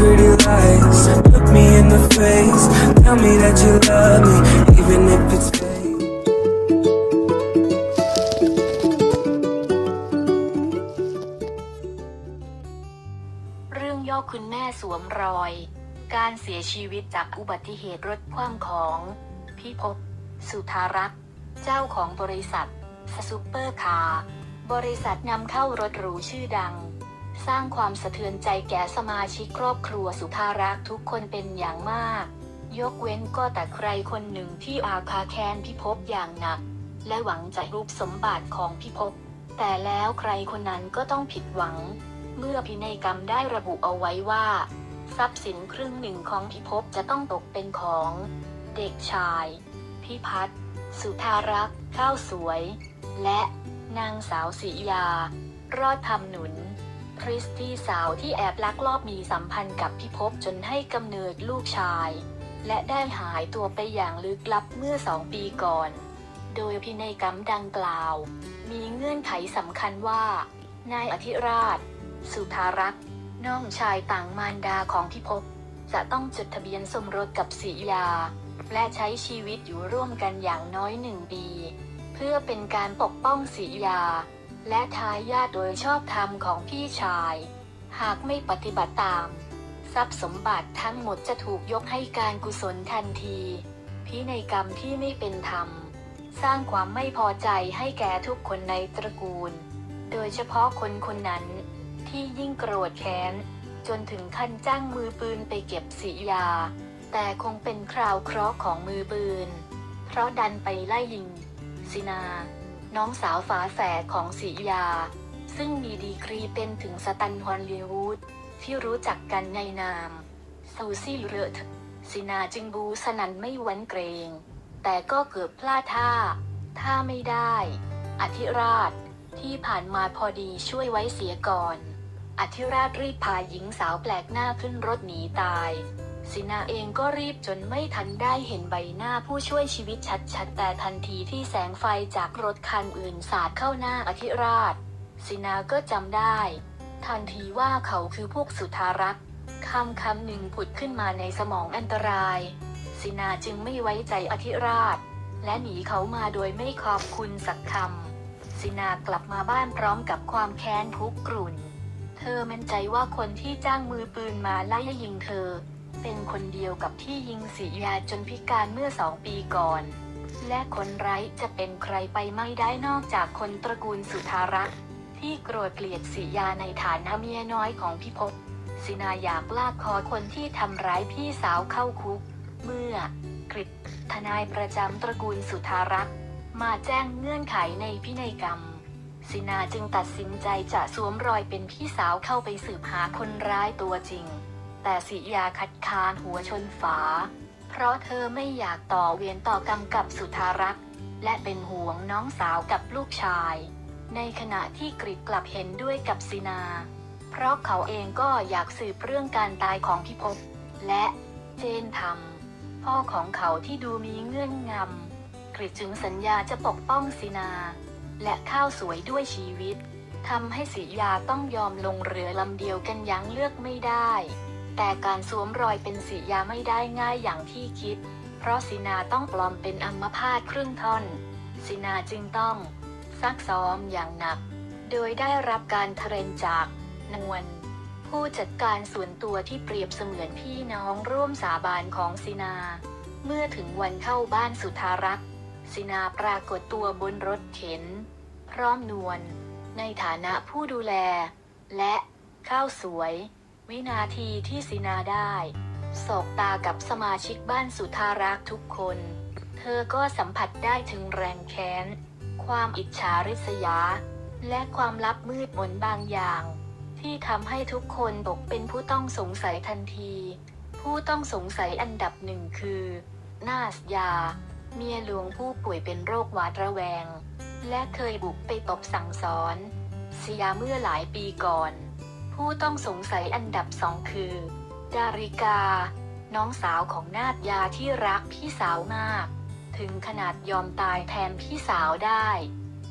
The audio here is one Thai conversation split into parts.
pretty lies. Look me in the face. Tell me that you love me, even if it's fake. เรื่องย่อคุณแม่สวมรอย การเสียชีวิตจากอุบัติเหตุรถคว่ำของ พี่พบสุธารักษ์ เจ้าของบริษัทซูเปอร์คาร์ บริษัทนำเข้ารถหรูชื่อดัง สร้างความสะเทือนใจแก่สมาชิกครอบครัวสุธารักษ์ทุกคนเป็นอย่างมาก ยกเว้นก็แต่ใครคนหนึ่งที่อาคาแค้นพิภพอย่างหนัก และหวังจะรูปสมบัติของพิภพแต่แล้วใครคนนั้นก็ต้องผิดหวัง เมื่อพินัยกรรมได้ระบุเอาไว้ว่า ทรัพย์สินครึ่งหนึ่งของพิภพจะต้องตกเป็นของ เด็กชาย พิพัฒน์สุธารักษ์ข้าวสวย และนางสาวศรียา รอดทำหนุน คริสตี้สาวที่แอบลักลอบมีสัมพันธ์กับพิภพจนให้กำเนิดลูกชาย และได้หายตัวไปอย่างลึกลับเมื่อสองปีก่อน โดยพินัยกรรมดังกล่าว มีเงื่อนไขสำคัญว่า นายอธิราช สุธารักษ์น้องชายต่างมารดาของพิภพจะต้องจดทะเบียนสมรสกับศรียา และใช้ชีวิตอยู่ร่วมกันอย่างน้อยหนึ่งปี เพื่อเป็นการปกป้องศรียา และทายาทโดยชอบธรรมของพี่ชาย หากไม่ปฏิบัติตาม ทรัพย์สมบัติทั้งหมดจะถูกยกให้การกุศลทันที พินัยกรรมที่ไม่เป็นธรรม สร้างความไม่พอใจให้แก่ทุกคนในตระกูล โดยเฉพาะคนคนนั้น ที่ยิ่งโกรธแค้น จนถึงขั้นจ้างมือปืนไปเก็บสียา แต่คงเป็นคราวเคราะห์ของมือปืน เพราะดันไปไล่ยิงสินา น้องสาวฝาแฝดของสียา ซึ่งมีดีกรีเป็นถึงสตันฮอลลีวูดที่รู้จักกันในนามซูซี่เรอทสินาจึงบูสนันไม่หวันเกรง แต่ก็เกือบพลาดท่าถ้าไม่ได้ อธิราชที่ผ่านมาพอดีช่วยไว้เสียก่อน อธิราชรีบพาหญิงสาวแปลกหน้าขึ้นรถหนีตาย สินาเองก็รีบจนไม่ทันได้เห็นใบหน้าผู้ช่วยชีวิตชัดๆ แต่ทันทีที่แสงไฟจากรถคันอื่นสาดเข้าหน้าอธิราช สินาก็จำได้ ทันทีว่าเขาคือพวกสุธารักษ์คำคำหนึ่งผุดขึ้นมาในสมองอันตราย สินาจึงไม่ไว้ใจอธิราช และหนีเขามาโดยไม่ขอบคุณสักคำ สินากลับมาบ้านพร้อมกับความแค้นทุกกรุ่น เธอมั่นใจว่าคนที่จ้างมือปืนมาไล่ยิงเธอ เป็นคนเดียวกับที่ยิงสียาจนพิการเมื่อสองปีก่อน และคนไร้จะเป็นใครไปไม่ได้นอกจากคนตระกูลสุธารักษ์ที่โกรธเกลียดสียาในฐานะเมียน้อยของพิภพสินาอยากลากคอคนที่ทำร้ายพี่สาวเข้าคุก เมื่อกริทนายประจำตระกูลสุธารักษ์มาแจ้งเงื่อนไขในพินัยกรรมสินาจึงตัดสินใจจะสวมรอยเป็นพี่สาวเข้าไปสืบหาคนร้ายตัวจริง แต่สิยาคัดค้านหัวชนฝา เพราะเธอไม่อยากต่อเวียนต่อกรรมกับสุธารักษ์และเป็นห่วงน้องสาวกับลูกชาย ในขณะที่กริดกลับเห็นด้วยกับสินา เพราะเขาเองก็อยากสืบเรื่องการตายของพิภพและเจนทำพ่อของเขาที่ดูมีเงื่อนงำกริดจึงสัญญาจะปกป้องสินา และข้าวสวยด้วยชีวิตทำให้สียาต้องยอมลงเรือลำเดียวกันยั้งเลือกไม่ได้ แต่การสวมรอยเป็นสียาไม่ได้ง่ายอย่างที่คิด เพราะสินาต้องปลอมเป็นอัมพาตครึ่งท่อนสินาจึงต้อง ซักซ้อมอย่างหนัก โดยได้รับการเทรนจากนวลผู้จัดการส่วนตัวที่เปรียบเสมือนพี่น้องร่วมสาบานของสินา เมื่อถึงวันเข้าบ้านสุธารักษ์สินาปรากฏตัวบนรถเข็น พร้อมนวลในฐานะผู้ดูแล และข้าวสวย วินาทีที่สินาได้สบตากับสมาชิกบ้านสุธารักทุกคน เธอก็สัมผัสได้ถึงแรงแค้น ความอิจฉาริษยา และความลับมืดมนบางอย่าง ที่ทำให้ทุกคนตกเป็นผู้ต้องสงสัยทันที ผู้ต้องสงสัยอันดับหนึ่งคือ นาสยา เมียหลวงผู้ป่วยเป็นโรคหวาดระแวง และเคยบุกไปตบสั่งสอนเสียเมื่อหลายปีก่อน ผู้ต้องสงสัยอันดับสองคือ ดาริกา น้องสาวของนาดยาที่รักพี่สาวมาก ถึงขนาดยอมตายแทนพี่สาวได้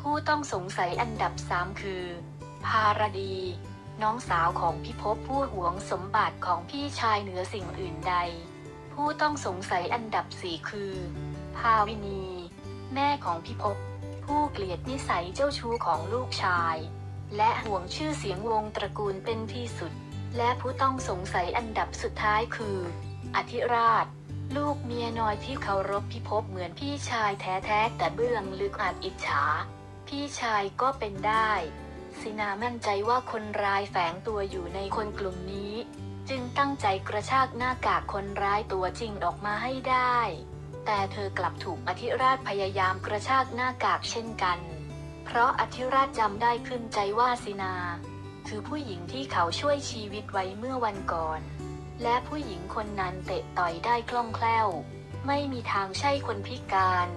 ผู้ต้องสงสัยอันดับสามคือ ภารดี น้องสาวของพี่ภพผู้หวงสมบัติของพี่ชายเหนือสิ่งอื่นใด ผู้ต้องสงสัยอันดับสี่คือ ภาวินี แม่ของพี่ภพผู้เกลียดนิสัยเจ้าชู้ของลูกชาย และห่วงชื่อเสียงวงตระกูลเป็นที่สุด และผู้ต้องสงสัยอันดับสุดท้ายคือ อธิราช ลูกเมียน้อยที่เคารพพิภพเหมือนพี่ชายแท้ๆแต่เบื้องลึกอาจอิจฉา พี่ชายก็เป็นได้สินามั่นใจว่าคนร้ายแฝงตัวอยู่ในคนกลุ่มนี้ จึงตั้งใจกระชากหน้ากากคนร้ายตัวจริงออกมาให้ได้ แต่เธอกลับถูกอธิราชพยายามกระชากหน้ากากเช่นกัน เพราะอธิราชจำได้ขึ้นใจว่าสินา คือผู้หญิงที่เขาช่วยชีวิตไว้เมื่อวันก่อน และผู้หญิงคนนั้นเตะต่อยได้คล่องแคล่ว ไม่มีทางใช่คนพิการ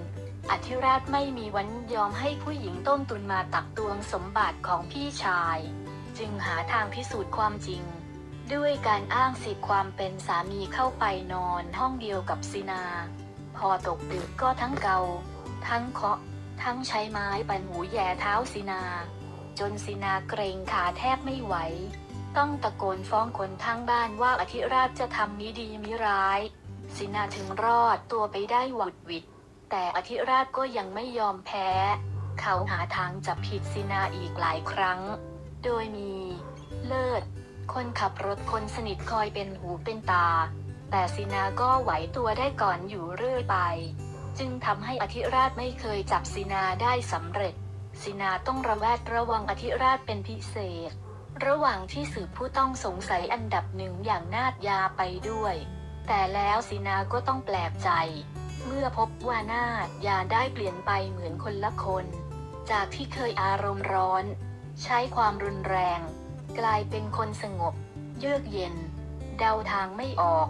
อธิราชไม่มีวันยอมให้ผู้หญิงต้มตุนมาตักตวงสมบัติของพี่ชาย จึงหาทางพิสูจน์ความจริง ด้วยการอ้างสิทธิความเป็นสามีเข้าไปนอนห้องเดียวกับสินา พอตกดึกก็ทั้งเกา ทั้งเคาะ ทั้งใช้ไม้ปั่นหูแย่เท้าสินา จนสินาเกรงขาแทบไม่ไหว ต้องตะโกนฟ้องคนทั้งบ้านว่าอธิราชจะทำมิดีมิร้าย สินาถึงรอดตัวไปได้หวุดวิดแต่อธิราชก็ยังไม่ยอมแพ้ เขาหาทางจับผิดสินาอีกหลายครั้ง โดยมีเลิศ คนขับรถคนสนิทคอยเป็นหูเป็นตา แต่สินาก็ไหวตัวได้ก่อนอยู่เรื่อยไป จึงทำให้อธิราชไม่เคยจับสินาได้สำเร็จสินาต้องระแวดระวังอธิราชเป็นพิเศษ ระหว่างที่สืบผู้ต้องสงสัยอันดับหนึ่งอย่างนาดยาไปด้วย แต่แล้วสินาก็ต้องแปลกใจ เมื่อพบว่านาดยาได้เปลี่ยนไปเหมือนคนละคน จากที่เคยอารมณ์ร้อน ใช้ความรุนแรง กลายเป็นคนสงบ เยือกเย็น เดาทางไม่ออก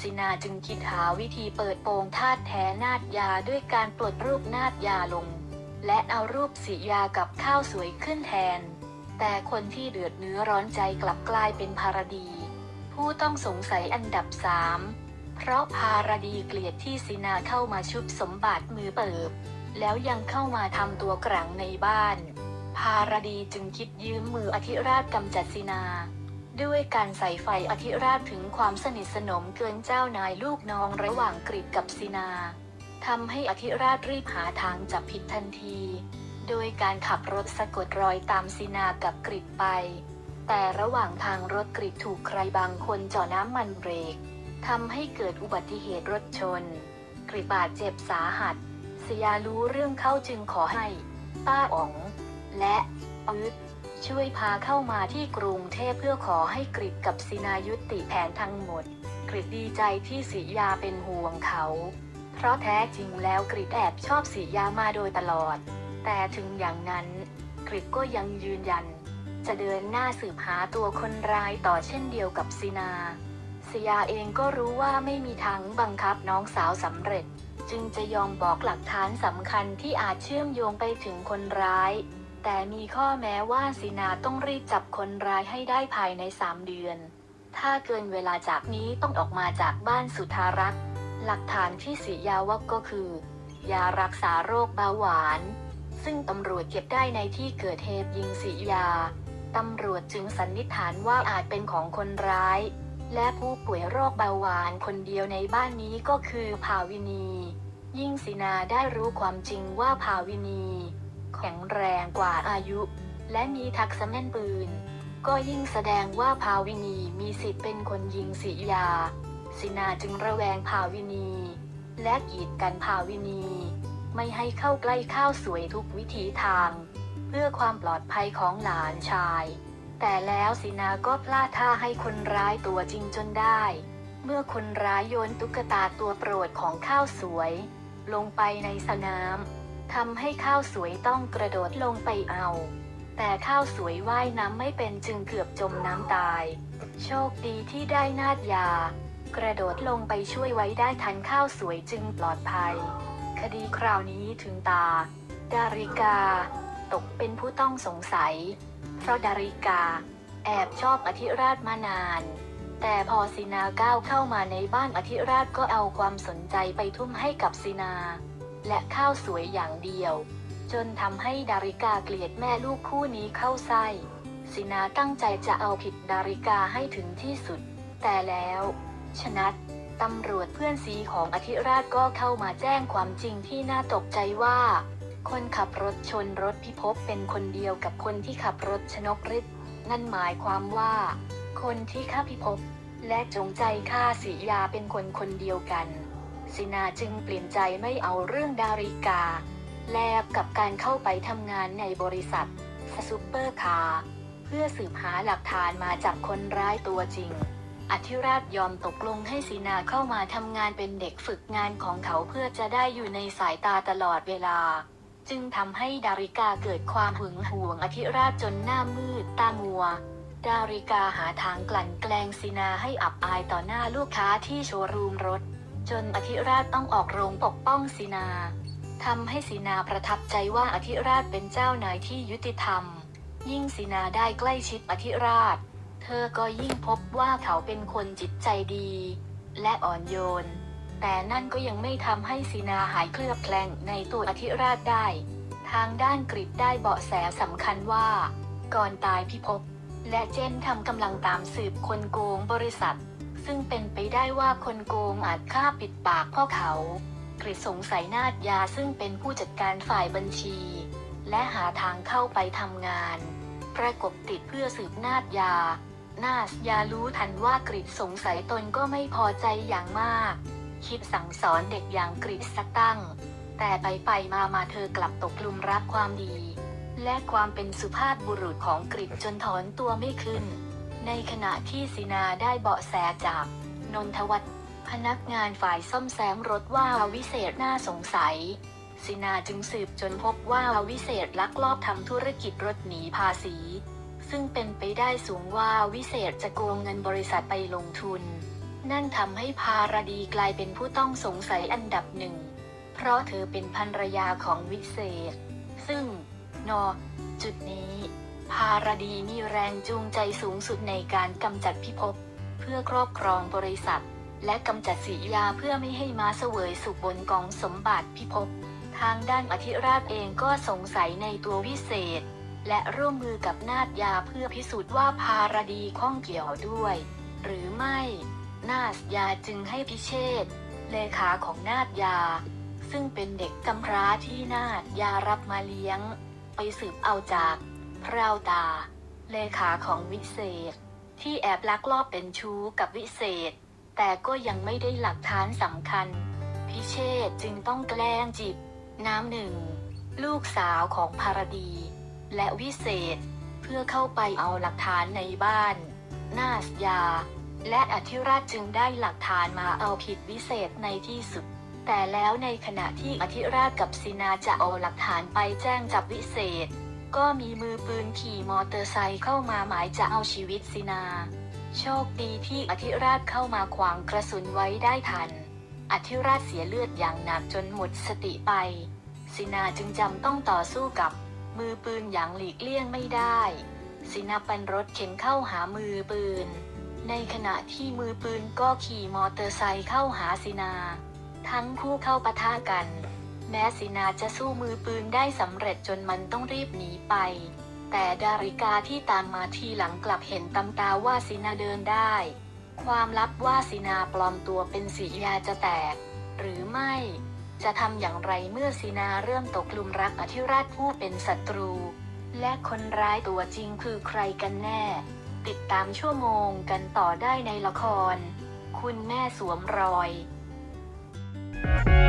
สินาจึงคิดหาวิธีเปิดโปงธาตุแท้นาดยาด้วยการปลดรูปนาดยาลง และเอารูปสียากับข้าวสวยขึ้นแทน แต่คนที่เดือดเนื้อร้อนใจกลับกลายเป็นภารดี ผู้ต้องสงสัยอันดับสามเพราะภารดีเกลียดที่สินาเข้ามาชุบสมบัติมือเปิบ แล้วยังเข้ามาทำตัวกลางในบ้าน ภารดีจึงคิดยืมมืออธิราชกำจัดสินา ด้วยการใส่ไฟอธิราชถึงความสนิทสนมเกินเจ้านายลูกน้องระหว่างกริดกับสินาทำให้อธิราชรีบหาทางจับผิดทันที โดยการขับรถสะกดรอยตามสินากับกริดไป แต่ระหว่างทางรถกริดถูกใครบางคนเจ่อน้ำมันเบรกทำให้เกิดอุบัติเหตุรถชน กริดบาดเจ็บสาหัสสยารู้เรื่องเข้าจึงขอให้ ป้าอ๋อง และอึด ช่วยพาเข้ามาที่กรุงเทพเพื่อขอให้กริดกับสินายุติแผนทั้งหมด กริดดีใจที่สิยาเป็นห่วงเขา เพราะแท้จริงแล้วกริดแอบชอบสิยามาโดยตลอด แต่ถึงอย่างนั้น กริดก็ยังยืนยัน จะเดินหน้าสืบหาตัวคนร้ายต่อเช่นเดียวกับสินาสยาเองก็รู้ว่าไม่มีทางบังคับน้องสาวสำเร็จ จึงจะยอมบอกหลักฐานสำคัญที่อาจเชื่อมโยงไปถึงคนร้าย แต่มีข้อแม้ว่าสินาต้องรีบจับคนร้ายให้ได้ภายในสามเดือน ถ้าเกินเวลาจากนี้ต้องออกมาจากบ้านสุธารักษ์หลักฐานที่สิยาวก็คือ ยารักษาโรคเบาหวาน ซึ่งตำรวจเก็บได้ในที่เกิดเหตุยิงสิยา ตำรวจจึงสันนิษฐานว่าอาจเป็นของคนร้าย และผู้ป่วยโรคเบาหวานคนเดียวในบ้านนี้ก็คือภาวินี ยิ่งสินาได้รู้ความจริงว่าภาวินี แข็งแรงกว่าอายุ และมีทักษะแม่นปืน ก็ยิ่งแสดงว่าภาวินีมีสิทธิ์เป็นคนยิงสิยาสินาจึงระแวงภาวินี และกีดกันภาวินี ไม่ให้เข้าใกล้ข้าวสวยทุกวิถีทาง เพื่อความปลอดภัยของหลานชาย แต่แล้วสินาก็พลาดท่าให้คนร้ายตัวจริงจนได้ เมื่อคนร้ายโยนตุ๊กตาตัวโปรดของข้าวสวย ลงไปในสนาม ทำให้ข้าวสวยต้องกระโดดลงไปเอา แต่ข้าวสวยว่ายน้ำไม่เป็นจึงเกือบจมน้ำตาย โชคดีที่ได้นาดยา กระโดดลงไปช่วยไว้ได้ทันข้าวสวยจึงปลอดภัย คดีคราวนี้ถึงตา ดาริกา ตกเป็นผู้ต้องสงสัย เพราะดาริกา แอบชอบอธิราชมานานแต่พอสินาก้าวเข้ามาในบ้านอธิราชก็เอาความสนใจไปทุ่มให้กับสินา และข้าวสวยอย่างเดียว จนทำให้ดาริกาเกลียดแม่ลูกคู่นี้เข้าไส้สินาตั้งใจจะเอาผิดดาริกาให้ถึงที่สุด แต่แล้ว ชนัดตำรวจเพื่อนซีของอธิราชก็เข้ามาแจ้งความจริงที่น่าตกใจว่า คนขับรถชนรถพิภพเป็นคนเดียวกับคนที่ขับรถชนกฤทธิ์นั่นหมายความว่า คนที่ฆ่าพิภพและจงใจฆ่าศิยาเป็นคนคนเดียวกัน สินาจึงเปลี่ยนใจไม่เอาเรื่องดาริกา แลกกับการเข้าไปทำงานในบริษัทซูเปอร์คาร์เพื่อสืบหาหลักฐานมาจับคนร้ายตัวจริง อธิราชยอมตกลงให้สีนาเข้ามาทำงานเป็นเด็กฝึกงานของเขาเพื่อจะได้อยู่ในสายตาตลอดเวลา จึงทำให้ดาริกาเกิดความหึงหวงอธิราชจนหน้ามืดตามัวดาริกาหาทางกลั่นแกล้งสีนาให้อับอายต่อหน้าลูกค้าที่โชว์รูมรถ จนอธิราชต้องออกโรงปกป้องสีนาทำให้สีนาประทับใจว่าอธิราชเป็นเจ้านายที่ยุติธรรม ยิ่งสีนาได้ใกล้ชิดอธิราช เธอก็ยิ่งพบว่าเขาเป็นคนจิตใจดี และอ่อนโยน แต่นั่นก็ยังไม่ทำให้สีนาหายเคลือบแคลงในตัวอธิราชได้ ทางด้านกริดได้เบาะแสสำคัญว่า ก่อนตายพิภพและเจนทำกำลังตามสืบคนโกงบริษัท ซึ่งเป็นไปได้ว่าคนโกงอาจฆ่าปิดปากพ่อเขากริดสงสัยนาดยาซึ่งเป็นผู้จัดการฝ่ายบัญชี และหาทางเข้าไปทำงาน ประกบติดเพื่อสืบนาดยา นาสยารู้ทันว่ากริดสงสัยตนก็ไม่พอใจอย่างมาก คิดสั่งสอนเด็กอย่างกริดสักตั้ง แต่ไปไปมามาเธอกลับตกหลุมรักความดี และความเป็นสุภาพบุรุษของกริดจนถอนตัวไม่ขึ้น ในขณะที่สินาได้เบาะแสจาก นนทวัฒน์พนักงานฝ่ายซ่อมแซมรถว่าวิเศษน่าสงสัย สินาจึงสืบจนพบว่าวิเศษลักลอบทำธุรกิจรถหนีภาษี ซึ่งเป็นไปได้สูงว่าวิเศษจะโกงเงินบริษัทไปลงทุน นั่นทำให้พารดีกลายเป็นผู้ต้องสงสัยอันดับหนึ่ง เพราะเธอเป็นภรรยาของวิเศษ ซึ่ง นอ จุดนี้ พารดีมีแรงจูงใจสูงสุดในการกำจัดพิภพ เพื่อครอบครองบริษัท และกำจัดสียาเพื่อไม่ให้มาเสวยสุขบนกองสมบัติพิภพ ทางด้านอธิราชเองก็สงสัยในตัววิเศษ และร่วมมือกับนาดยาเพื่อพิสูจน์ว่าพารดีข้องเกี่ยวด้วย หรือไม่ นาสยาจึงให้พิเชษเลขาของนาดยา ซึ่งเป็นเด็กกำพร้าที่นาดยารับมาเลี้ยง ไปสืบเอาจาก พราวตา เลขาของวิเศษ ที่แอบลักลอบเป็นชู้กับวิเศษ แต่ก็ยังไม่ได้หลักฐานสำคัญ พิเชษจึงต้องแกล้งจีบน้ำหนึ่ง ลูกสาวของพารดี และวิเศษ เพื่อเข้าไปเอาหลักฐานในบ้าน นาสยา และอธิราชจึงได้หลักฐานมาเอาผิดวิเศษในที่สุดแต่แล้วในขณะที่อธิราชกับสินาจะเอาหลักฐานไปแจ้งจับวิเศษ ก็มีมือปืนขี่มอเตอร์ไซค์เข้ามาหมายจะเอาชีวิตสินา โชคดีที่อธิราชเข้ามาขวางกระสุนไว้ได้ทัน อธิราชเสียเลือดอย่างหนักจนหมดสติไป สินาจึงจำต้องต่อสู้กับมือปืนอย่างหลีกเลี่ยงไม่ได้ สินาปันรถเข็นเข้าหามือปืน ในขณะที่มือปืนก็ขี่มอเตอร์ไซค์เข้าหาสินา ทั้งคู่เข้าปะทะกัน แม้สินาจะสู้มือปืนได้สำเร็จจนมันต้องรีบหนีไป แต่ดาริกาที่ตามมาทีหลังกลับเห็นตำตาว่าสินาเดินได้ ความลับว่าสินาปลอมตัวเป็นสียาจะแตก หรือไม่ จะทำอย่างไรเมื่อสินาเริ่มตกหลุมรักอธิราชผู้เป็นศัตรู และคนร้ายตัวจริงคือใครกันแน่ ติดตามชั่วโมงกันต่อได้ในละคร คุณแม่สวมรอย Thank